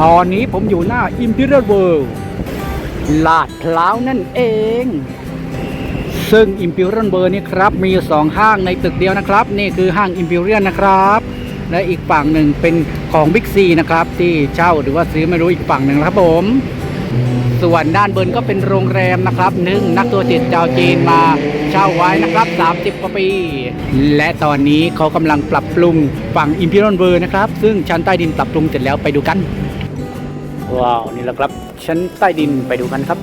ตอนนี้ผมอยู่หน้า Imperial World ลาดพร้าวนั่นเอง ซึ่ง Imperial World นี่ครับ มีสองห้างในตึกเดียวนะครับ นี่คือห้าง Imperial นะครับ และอีกฝั่งหนึ่งเป็นของ Big C นะครับ ที่เช่าหรือว่าซื้อไม่รู้อีกฝั่งหนึ่งครับผม ส่วนด้านบนก็เป็นโรงแรมนะครับหนึ่งนักตัวจิตชาวจีนมาเช่าไว้นะครับ 30 กว่าปี และตอนนี้เขากำลังปรับปรุงฝั่ง Imperial World นะครับ ซึ่งชั้นใต้ดินปรับปรุงเสร็จแล้วไปดูกัน ว้าว นี่แหละครับ ชั้นใต้ดินไปดูกันครับ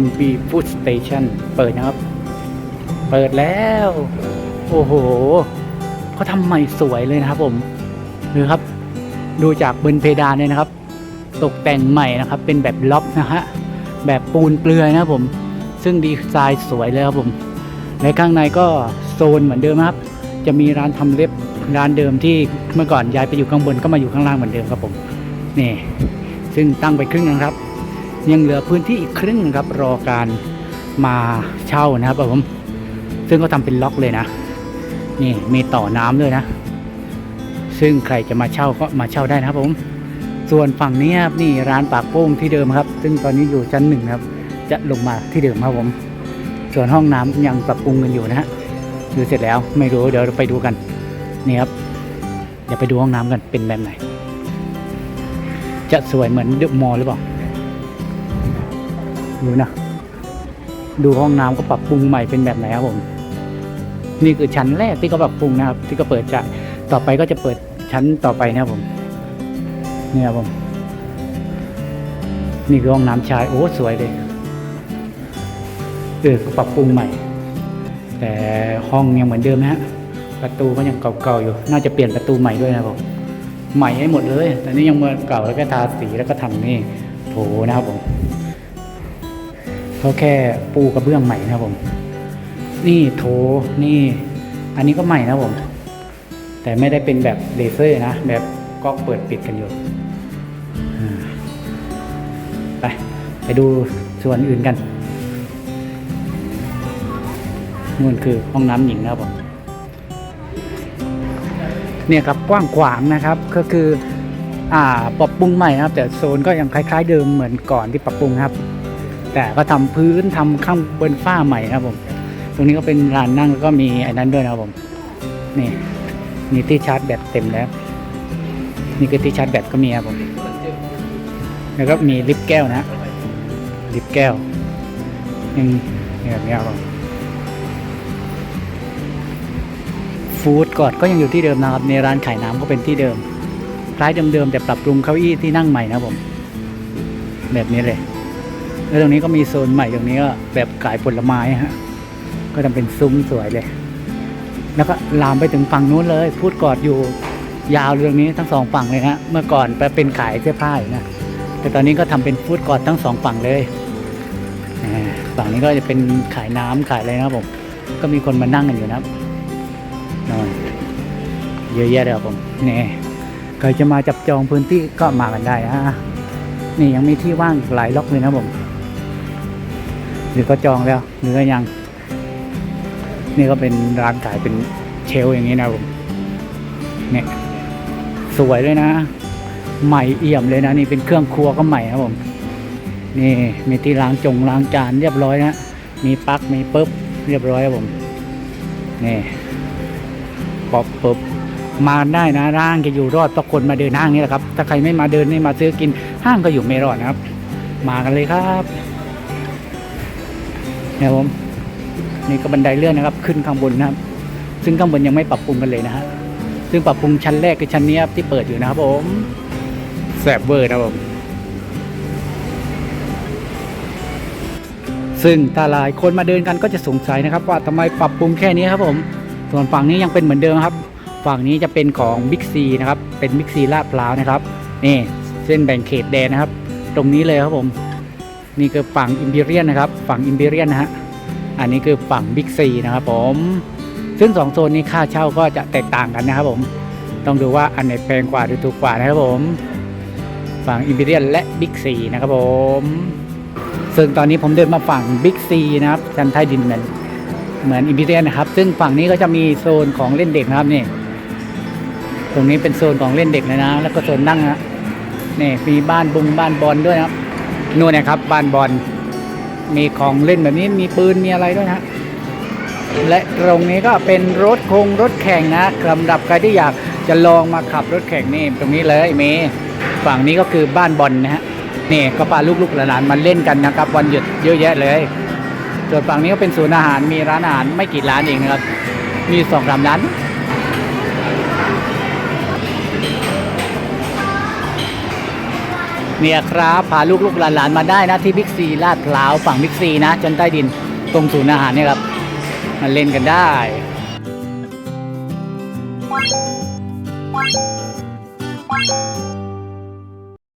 MB Food Station เปิดนะครับ เปิดแล้ว โอ้โหเขาทำใหม่สวยเลยนะครับผมดูครับ ดูจากบนเพดานเนี่ยนะครับ ตกแต่งใหม่นะครับ เป็นแบบล็อบนะฮะ แบบปูนเปลือยนะครับผม ซึ่งดีไซน์สวยเลยครับผม และข้างในก็โซนเหมือนเดิมครับ จะมีร้านทำเล็บร้านเดิมที่เมื่อก่อนย้ายไปอยู่ข้างบนก็มาอยู่ข้างล่างเหมือนเดิมครับผม นี่ซึ่งตั้งไปครึ่งนึงครับ ยังเหลือพื้นที่อีกครึ่งนึงครับ รอการมาเช่านะครับผมซึ่งก็ทำเป็นล็อกเลยนะนี่มีต่อน้ำด้วยนะ ซึ่งใครจะมาเช่าก็มาเช่าได้นะครับผม ส่วนฝั่งนี้ครับนี่ร้านปากโป้งที่เดิมครับ ซึ่งตอนนี้อยู่ชั้นหนึ่งครับ จะลงมาที่เดิมครับผม ส่วนห้องน้ำยังปรับปรุงกันอยู่นะฮะดูเสร็จแล้วไม่รู้เดี๋ยวไปดูกันนี่ครับเดี๋ยวไปดูห้องน้ำกันเป็นแบบไหน จะสวยเหมือนเดอะมอลหรือเปล่าดูนะ ดูห้องน้ำก็ปรับปรุงใหม่เป็นแบบไหนครับผม นี่คือชั้นแรกที่เขาปรับปรุงนะครับ ที่ก็เปิดจะต่อไปก็จะเปิดชั้นต่อไปนะครับผมนี่ครับผม นี่คือห้องน้ำชายโอ้สวยเลยเออก็ปรับปรุงใหม่ แต่ห้องยังเหมือนเดิมนะฮะประตูก็ยังเก่าๆอยู่ น่าจะเปลี่ยนประตูใหม่ด้วยนะครับผม ใหม่ให้หมดเลยแต่นี่ยังเมื่อเก่าแล้วก็ทาสีแล้วก็ทำนี่โถนะครับผมเขาแค่ปูกระเบื้องใหม่นะครับผม นี่โถนี่ อันนี้ก็ใหม่นะครับผม แต่ไม่ได้เป็นแบบเลเซอร์นะ แบบก๊อกเปิดปิดกันอยู่ไปไปดูส่วนอื่นกันนู่นคือห้องน้ำหญิงนะครับผม เนี่ยครับกว้างขวางนะครับก็คืออ่าปรับปรุงใหม่นะครับ แต่โซนก็ยังคล้าย ๆ เดิมเหมือนก่อนที่ปรับปรุงครับ แต่ก็ทำพื้นทำข้างบนฝ้าใหม่นะครับผมตรงนี้ก็เป็นลานนั่งแล้วก็มีไอ้นั้นด้วยนะครับผมนี่มีที่ชาร์จแบตเต็มแล้วนี่คือที่ชาร์จแบตก็มีครับผมแล้วก็มีลิฟต์แก้วนะลิฟต์แก้วยังเนี่แบบนี้ครับผม ฟู้ดกอดก็ยังอยู่ที่เดิมนะครับในร้านขายน้ำก็เป็นที่เดิม คล้ายเดิมๆแต่ปรับปรุงเก้าอี้ที่นั่งใหม่นะผม แบบนี้เลย แล้วตรงนี้ก็มีโซนใหม่ตรงนี้ก็แบบขายผลไม้ฮะก็ทำเป็นซุ้มสวยเลย แล้วก็ลามไปถึงฝั่งนู้นเลย พูดกอดอยู่ยาวเรื่องนี้ทั้งสองฝั่งเลยฮะเมื่อก่อนไปเป็นขายเสื้อผ้านะแต่ตอนนี้ก็ทำเป็นฟู้ดกอดทั้งสองฝั่งเลยฝั่งนี้ก็จะเป็นขายน้ำขายอะไรนะผม ก็มีคนมานั่งกันอยู่นะครับ เยอะแยะเลยครับผมนี่ใครจะมาจับจองพื้นที่ก็มากันได้ฮะนี่ยังมีที่ว่างหลายล็อกเลยนะผมหรือก็จองแล้วหรือก็ยัง นี่ก็เป็นร้านขายเป็นเชลอย่างนี้นะผมเนี่ยสวยเลยนะ ใหม่เอี่ยมเลยนะ นี่เป็นเครื่องครัวก็ใหม่ครับผมนี่มีที่ล้างจงล้างจานเรียบร้อยนะ มีปลั๊กมีปึ๊บเรียบร้อยครับผมนี่ป๊อปปึ๊บ มาได้นะร้างจะอยู่รอดเพราะคนมาเดินห้างนี่แหละครับ ถ้าใครไม่มาเดินไม่มาซื้อกินห้างก็อยู่ไม่รอดนะครับ มากันเลยครับเนี่ยผมนี่ก็บันไดเลื่อนนะครับ ขึ้นข้างบนนะครับ ซึ่งข้างบนยังไม่ปรับปรุงกันเลยนะฮะซึ่งปรับปรุงชั้นแรกคือชั้นนี้ครับที่เปิดอยู่นะครับผมแสบเวอร์นะครับผมซึ่งถ้าหลายคนมาเดินกันก็จะสงสัยนะครับ ว่าทำไมปรับปรุงแค่นี้ครับผม ส่วนฝั่งนี้ยังเป็นเหมือนเดิมครับ ฝั่งนี้จะเป็นของบิ๊กซีนะครับ เป็นบิ๊กซีลาดพร้าวนะครับ นี่เส้นแบ่งเขตแดนนะครับ ตรงนี้เลยครับผม นี่คือฝั่งอิมพีเรียนนะครับ ฝั่งอิมพีเรียนนะฮะ อันนี้คือฝั่งบิ๊กซีนะครับผม ซึ่งสองโซนนี้ค่าเช่าก็จะแตกต่างกันนะครับผม ต้องดูว่าอันไหนแพงกว่าหรือถูกกว่านะครับผม ฝั่งอิมพีเรียนและบิ๊กซีนะครับผม ซึ่งตอนนี้ผมเดินมาฝั่งบิ๊กซีนะครับชั้นใต้ดินเหมือนเหมือนอิมพีเรียนนะครับ ซึ่งฝั่งนี้ก็จะมีโซนของเล่นเด็กนะครับนี่ ตรงนี้เป็นโซนของเล่นเด็กเลยนะ แล้วก็โซนนั่งนะนี่มีบ้านบุงบ้านบอลด้วยนะครับนู่นนะครับบ้านบอลมีของเล่นแบบนี้มีปืนมีอะไรด้วยนะและตรงนี้ก็เป็นรถคงรถแข่งนะสำหรับใครที่อยากจะลองมาขับรถแข่งนี่ตรงนี้เลยเมฝั่งนี้ก็คือบ้านบอลนะฮะนี่ก็พาลูกๆหลานๆมาเล่นกันนะครับ วันหยุดเยอะแยะเลยส่วนฝั่งนี้ก็เป็นศูนย์อาหารมีร้านอาหารไม่กี่ร้านเองนะครับ มีสองสามร้าน เนี่ยครับ พาลูกๆหลานๆมาได้นะที่บิ๊กซีลาดพร้าวฝั่งบิ๊กซีนะจนใต้ดินตรงศูนย์อาหารเนี่ยครับมาเล่นกันได้ Thank